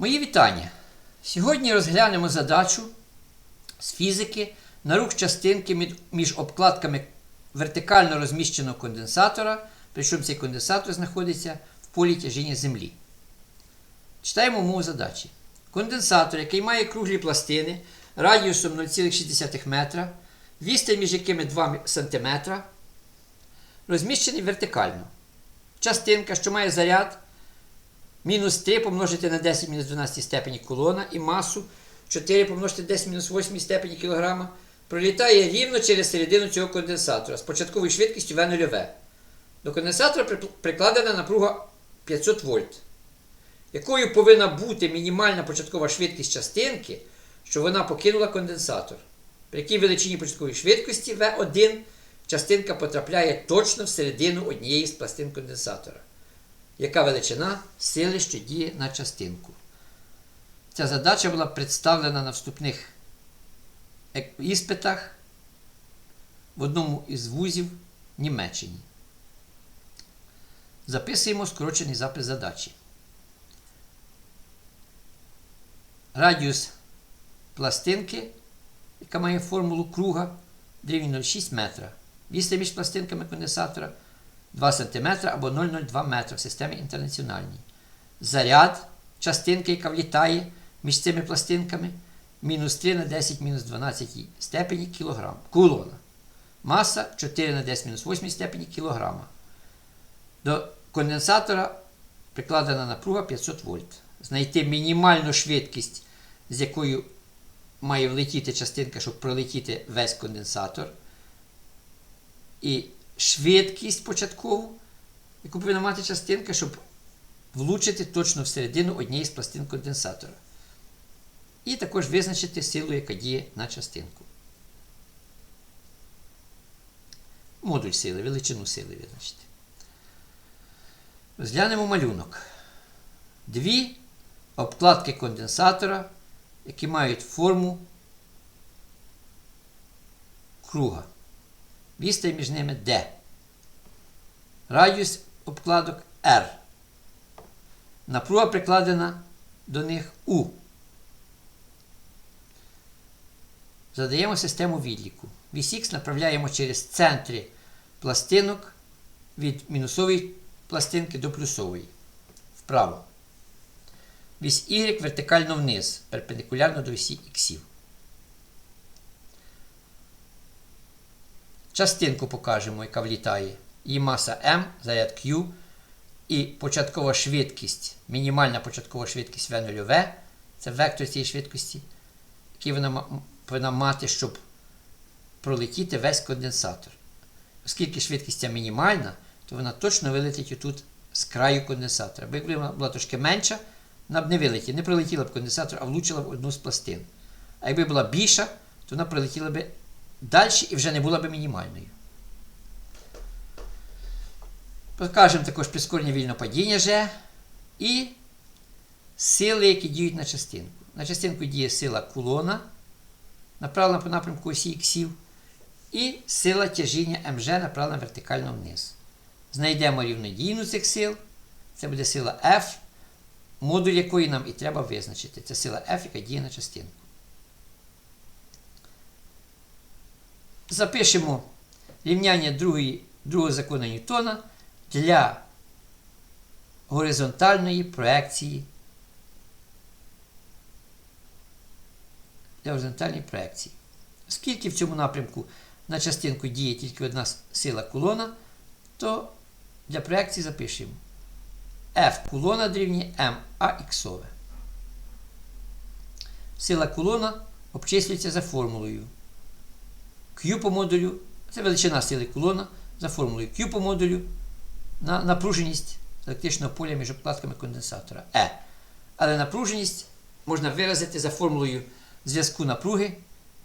Мої вітання! Сьогодні розглянемо задачу з фізики на рух частинки між обкладками вертикально розміщеного конденсатора, причому цей конденсатор знаходиться в полі тяжіння Землі. Читаємо умову задачі. Конденсатор, який має круглі пластини радіусом 0,6 метра, відстань між якими 2 см, розміщений вертикально. Частинка, що має заряд мінус 3 помножити на 10 мінус 12 степені кулона і масу 4 помножити на 10 мінус 8 степені кілограма, пролітає рівно через середину цього конденсатора з початковою швидкістю V 0 V. До конденсатора прикладена напруга 500 вольт. Якою повинна бути мінімальна початкова швидкість частинки, що вона покинула конденсатор? При якій величині початкової швидкості V1 частинка потрапляє точно всередину однієї з пластин конденсатора. Яка величина сили, що діє на частинку? Ця задача була представлена на вступних іспитах в одному із вузів Німеччині. Записуємо скорочений запис задачі. Радіус пластинки, яка має формулу круга, дорівнює 0,6 метра. Відстань між пластинками конденсатора 2 см або 0,02 метра в системі інтернаціональній. Заряд частинки, яка влітає між цими пластинками, мінус 3 на 10 мінус 12 степені кілограм. Кулона. Маса 4 на 10 мінус 8 степені кілограма. До конденсатора прикладена напруга 500 вольт. Знайти мінімальну швидкість, з якою має влетіти частинка, щоб пролетіти весь конденсатор. І швидкість початкову, яку повинна мати частинка, щоб влучити точно всередину однієї з пластин конденсатора. І також визначити силу, яка діє на частинку. Модуль сили, величину сили визначити. Розглянемо малюнок. Дві обкладки конденсатора, які мають форму круга. Відстань між ними D. Радіус обкладок R. Напруга прикладена до них U. Задаємо систему відліку. Вісь направляємо через центри пластинок від мінусової пластинки до плюсової. Вправо. Вісь Y вертикально вниз, перпендикулярно до осі іксів. Частинку покажемо, яка влітає. Її маса m, заряд Q і початкова швидкість, мінімальна початкова швидкість v 0 v це вектор цієї швидкості, який вона повинна мати, щоб пролетіти весь конденсатор. Оскільки швидкість ця мінімальна, то вона точно вилетить отут з краю конденсатора. Бо якби вона була трошки менша, вона б не вилетіла, не пролетіла б конденсатор, а влучила в одну з пластин. А якби була більша, то вона пролетіла б далі і вже не була б мінімальною. Покажемо також прискорення вільного падіння G і сили, які діють на частинку. На частинку діє сила кулона, направлена по напрямку осі іксів, і сила тяжіння МЖ направлена вертикально вниз. Знайдемо рівнодійну цих сил. Це буде сила F, модуль якої нам і треба визначити. Це сила F, яка діє на частинку. Запишемо рівняння другої, другого закону Ньютона для горизонтальної проекції. Для горизонтальної проекції. Оскільки в цьому напрямку на частинку діє тільки одна сила кулона, то для проекції запишемо F кулона дорівнює m іксове. Сила кулона обчислюється за формулою. Q по модулю це величина сили кулона за формулою Q по модулю на напруженість електричного поля між обкладками конденсатора E. Але напруженість можна виразити за формулою зв'язку напруги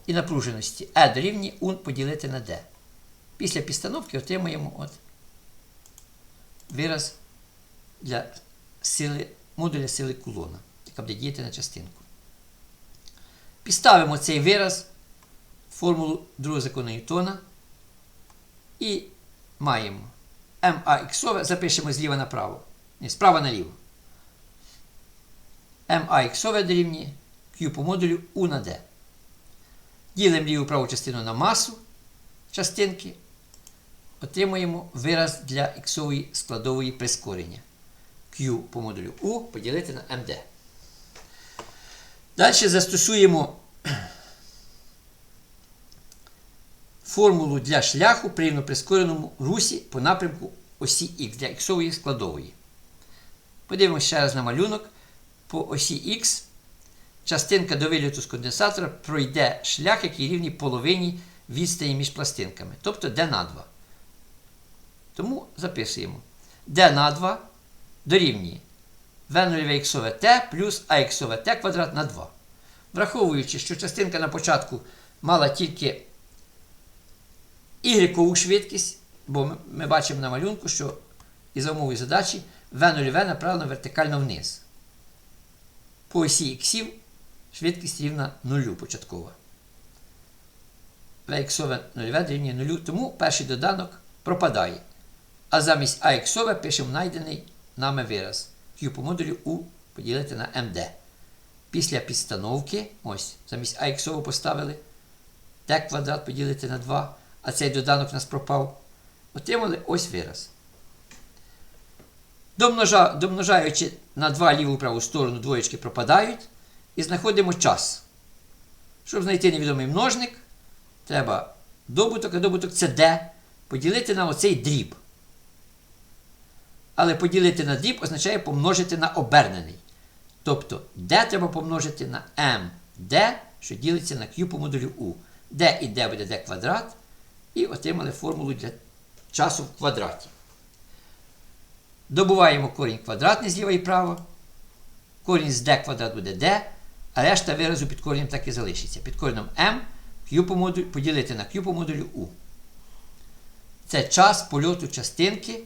і напруженості E дорівнює U поділити на D. Після підстановки отримуємо от вираз для сили, модуля сили кулона, яка буде діяти на частинку. Підставимо цей вираз формулу другого закону Ньютона і маємо МАХ запишемо зліва направо. Ні, справа наліво. MAX дорівнює Q по модулю U на D. Ділимо ліву праву частину на масу частинки. Отримуємо вираз для іксової складової прискорення. Q по модулю U поділити на MD. Далі застосуємо формулу для шляху при рівноприскореному русі по напрямку осі Х для іксової складової. Подивимося ще раз на малюнок. По осі Х частинка до виліту з конденсатора пройде шлях, який рівний половині відстані між пластинками, тобто d на 2. Тому записуємо d на 2 дорівнює v0 іксове t плюс ax t квадрат на 2. Враховуючи, що частинка на початку мала тільки y швидкість, бо ми, ми бачимо на малюнку, що із умови задачі v0v направлено вертикально вниз. По осі іксів швидкість рівна 0 початкова. Vx 0 дорівнює 0, тому перший доданок пропадає. А замість AX пишемо знайдений нами вираз. Q по модулю U поділити на MD. Після підстановки, ось, замість AX поставили t квадрат поділити на 2, а цей доданок у нас пропав. Отримали ось вираз. Домножа, домножаючи на 2 ліву праву сторону, двоєчки пропадають. І знаходимо час. Щоб знайти невідомий множник, треба добуток, а добуток це d, поділити на оцей дріб. Але поділити на дріб означає помножити на обернений. Тобто d треба помножити на md, що ділиться на q по модулю u. d і d буде d квадрат. І отримали формулу для часу в квадраті. Добуваємо корінь квадратний зліва і право. Корінь з d квадрат буде d, а решта виразу під коренем так і залишиться. Під коренем m q по модулю, поділити на q по модулю u. Це час польоту частинки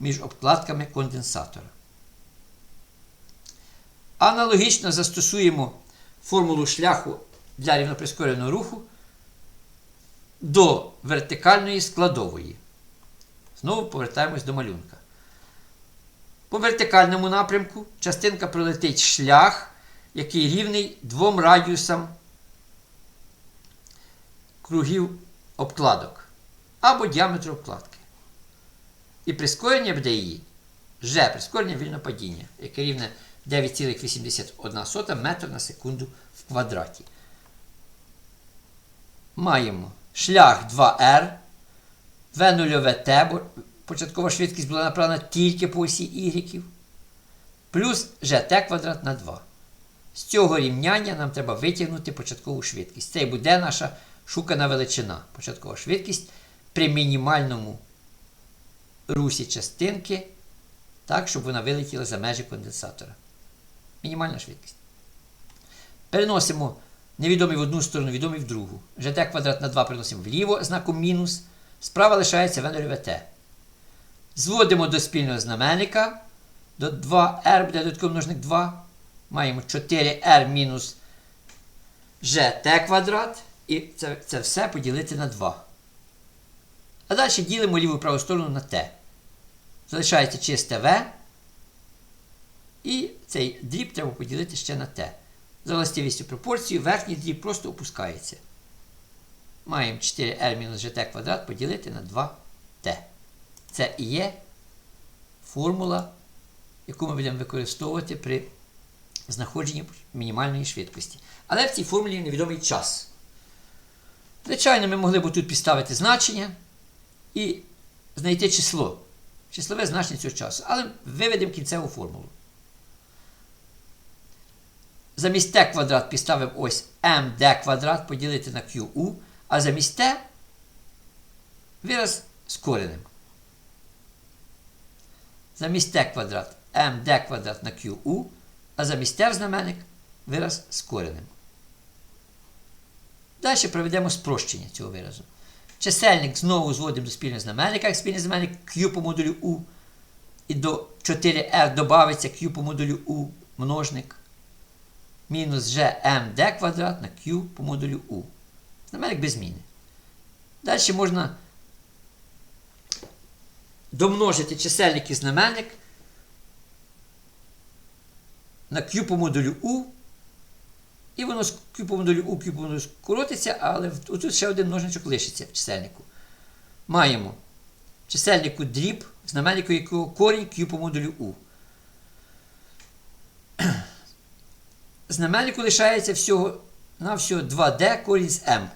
між обкладками конденсатора. Аналогічно застосуємо формулу шляху для рівноприскореного руху до вертикальної складової. Знову повертаємось до малюнка. По вертикальному напрямку частинка пролетить шлях, який рівний двом радіусам кругів обкладок або діаметру обкладки. І прискорення буде її G прискорення вільного падіння, яке рівне 9,81 метр на секунду в квадраті. Маємо шлях 2R, V0T, бо початкова швидкість була направлена тільки по осі Y, плюс gt квадрат на 2. З цього рівняння нам треба витягнути початкову швидкість. Це і буде наша шукана величина. Початкова швидкість при мінімальному русі частинки, так, щоб вона вилетіла за межі конденсатора. Мінімальна швидкість. Переносимо невідомий в одну сторону, відомий в другу. gt квадрат на 2 переносимо вліво знаком мінус. Справа лишається v0t. Зводимо до спільного знаменника. До 2r буде додатковий множник 2. Маємо 4r мінус gt квадрат. І це, це все поділити на 2. А далі ділимо ліву праву сторону на t. Залишається чисте v. І цей дріб треба поділити ще на t. За властивістю пропорції верхній дріб просто опускається. Маємо 4r мінус gt квадрат поділити на 2t. Це і є формула, яку ми будемо використовувати при знаходженні мінімальної швидкості. Але в цій формулі невідомий час. Звичайно, ми могли б тут підставити значення і знайти число. Числове значення цього часу. Але виведемо кінцеву формулу. Замість t квадрат підставимо ось md квадрат поділити на qu, а замість t вираз з коренем. Замість t квадрат md квадрат на qu, а замість t в знаменник вираз з коренем. Далі проведемо спрощення цього виразу. Чисельник знову зводимо до спільного знаменника, як спільний знаменник q по модулю u. І до 4r додається q по модулю u множник. Мінус gmd квадрат на q по модулю u. Знаменник без зміни. Далі можна домножити чисельник і знаменник на Q по модулю U. І воно з Q по модулю U, Q по модулю скоротиться, але тут ще один множничок лишиться в чисельнику. Маємо чисельнику дріб, знаменнику якого корінь Q по модулю U. Знаменнику лишається всього на всього 2D корінь з m.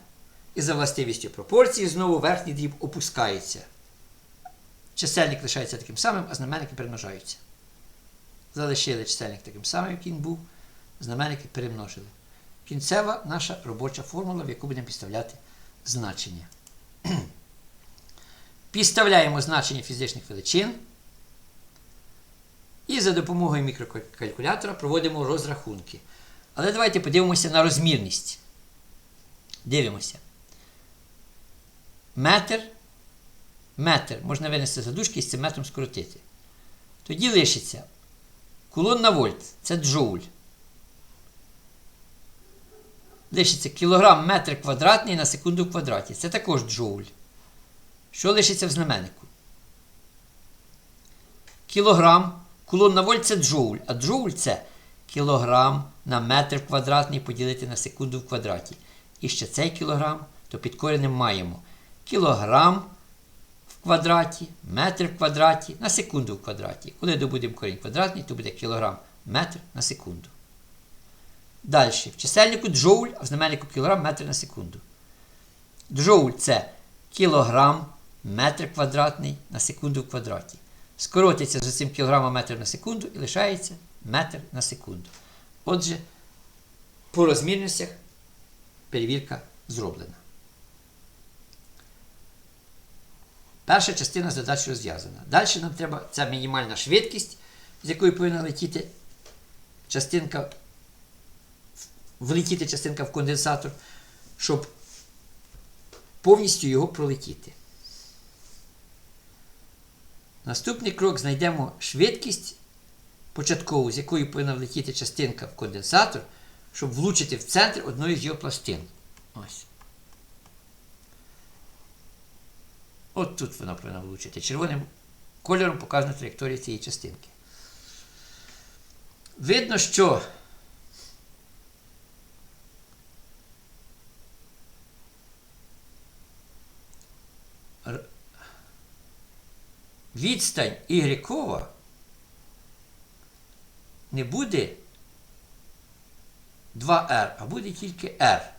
І за властивістю пропорції знову верхній дріб опускається. Чисельник лишається таким самим, а знаменники перемножаються. Залишили чисельник таким самим, як він був, знаменники перемножили. Кінцева наша робоча формула, в яку будемо підставляти значення. Підставляємо значення фізичних величин. І за допомогою мікрокалькулятора проводимо розрахунки. Але давайте подивимося на розмірність. Дивимося. Метр. Метр можна винести за дужки і з цим метром скоротити. Тоді лишиться кулон на вольт це джоуль. Лишиться кілограм метр квадратний на секунду в квадраті. Це також джоуль. Що лишиться в знаменнику? Кілограм. Кулон вольт це джоуль, а джоуль це кілограм на метр квадратний поділити на секунду в квадраті. І ще цей кілограм, то під коренем маємо кілограм в квадраті, метр в квадраті на секунду в квадраті. Коли добудемо корінь квадратний, то буде кілограм метр на секунду. Далі. В чисельнику джоуль, а в знаменнику кілограм метр на секунду. Джоуль це кілограм метр квадратний на секунду в квадраті. Скоротиться з цим кілограмом метр на секунду і лишається метр на секунду. Отже, по розмірностях перевірка зроблена. Перша частина задачі розв'язана. Далі нам треба ця мінімальна швидкість, з якою повинна летіти частинка, влетіти частинка в конденсатор, щоб повністю його пролетіти. Наступний крок знайдемо швидкість початкову, з якою повинна влетіти частинка в конденсатор, щоб влучити в центр одної з його пластин. Ось. От тут вона повинна влучити. Червоним кольором показана траєкторія цієї частинки. Видно, що відстань Y не буде 2R, а буде тільки R.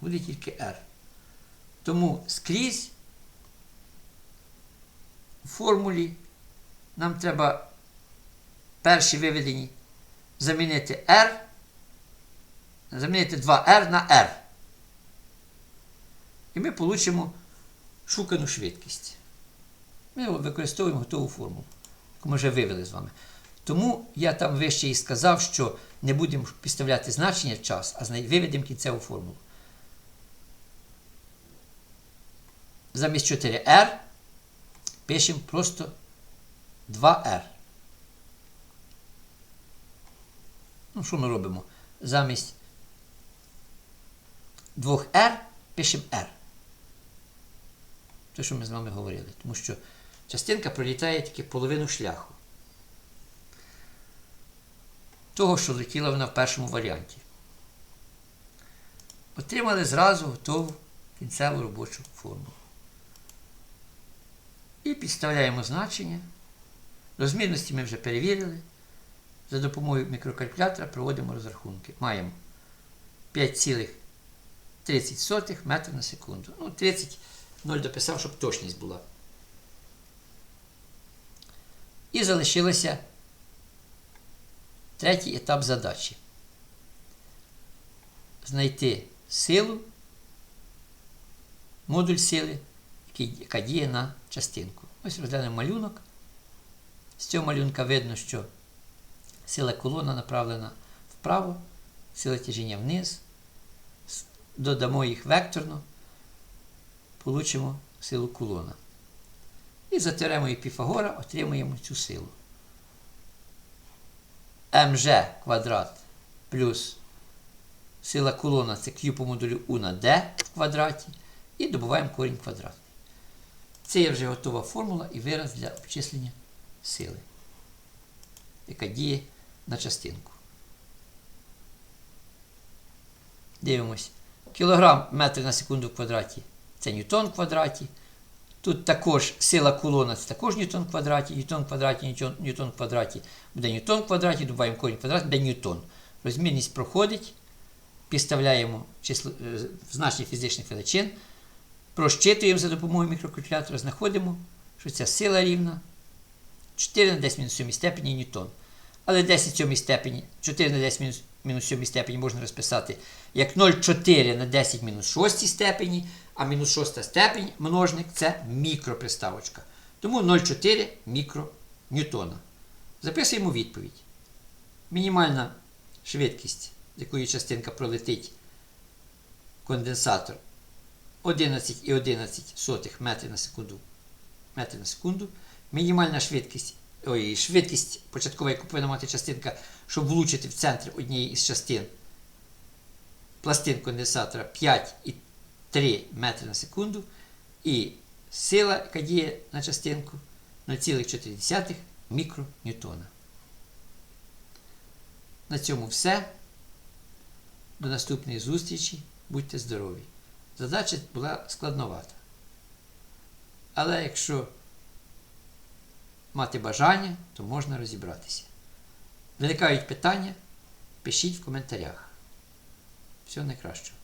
Буде тільки R. Тому скрізь в формулі нам треба перші виведені замінити R, замінити 2R на R. І ми получимо шукану швидкість. Ми використовуємо готову формулу, ми вже вивели з вами. Тому я там вище і сказав, що не будемо підставляти значення час, а виведемо кінцеву формулу. Замість 4R пишемо просто 2R. Ну, що ми робимо? Замість 2R пишемо R. Те, що ми з вами говорили. Тому що частинка пролітає тільки половину шляху. Того, що летіла вона в першому варіанті. Отримали зразу готову кінцеву робочу формулу. І підставляємо значення. Розмірності ми вже перевірили. За допомогою мікрокалькулятора проводимо розрахунки. Маємо 5,30 метрів на секунду. Ну, 30 0 дописав, щоб точність була. І залишилося третій етап задачі. Знайти силу, модуль сили, яка діє на частинку. Ось розглянемо малюнок. З цього малюнка видно, що сила колона направлена вправо, сила тяжіння вниз. Додамо їх векторно, получимо силу кулона. І за теоремою Піфагора отримуємо цю силу. МЖ квадрат плюс сила кулона це Q по модулю U на D в квадраті. І добуваємо корінь квадратний. Це є вже готова формула і вираз для обчислення сили. яка діє на частинку. Дивимось. Кілограм метр на секунду в квадраті це ньютон в квадраті. Тут також сила кулона це також ньютон в квадраті, ньютон в квадраті, ньютон, ньютон в квадраті, буде ньютон в квадраті, добавимо корінь в квадрат, буде ньютон. Розмірність проходить, підставляємо число, е, значення фізичних величин, прощитуємо за допомогою мікрокалькулятора, знаходимо, що ця сила рівна 4 на 10 мінус 7 степені ньютон. Але 10 сьомій степені, 4 на 10 мінус, мінус 7 степені можна розписати як 0,4 на 10 мінус 6 степені, а мінус 6 степень множник це мікроприставочка. Тому 0,4 мікроньютона. Записуємо відповідь. Мінімальна швидкість, з якої частинка пролетить конденсатор 11,11 метрів на секунду. Метрів на секунду. Мінімальна швидкість, ой, швидкість початкова, яку повинна мати частинка, щоб влучити в центр однієї із частин пластин конденсатора 5,3 метри на секунду. І сила, яка діє на частинку 0,4 мікроньютона. На цьому все. До наступної зустрічі. Будьте здорові! Задача була складновата. Але якщо мати бажання, то можна розібратися. Виникають питання, пишіть в коментарях. Всього найкращого.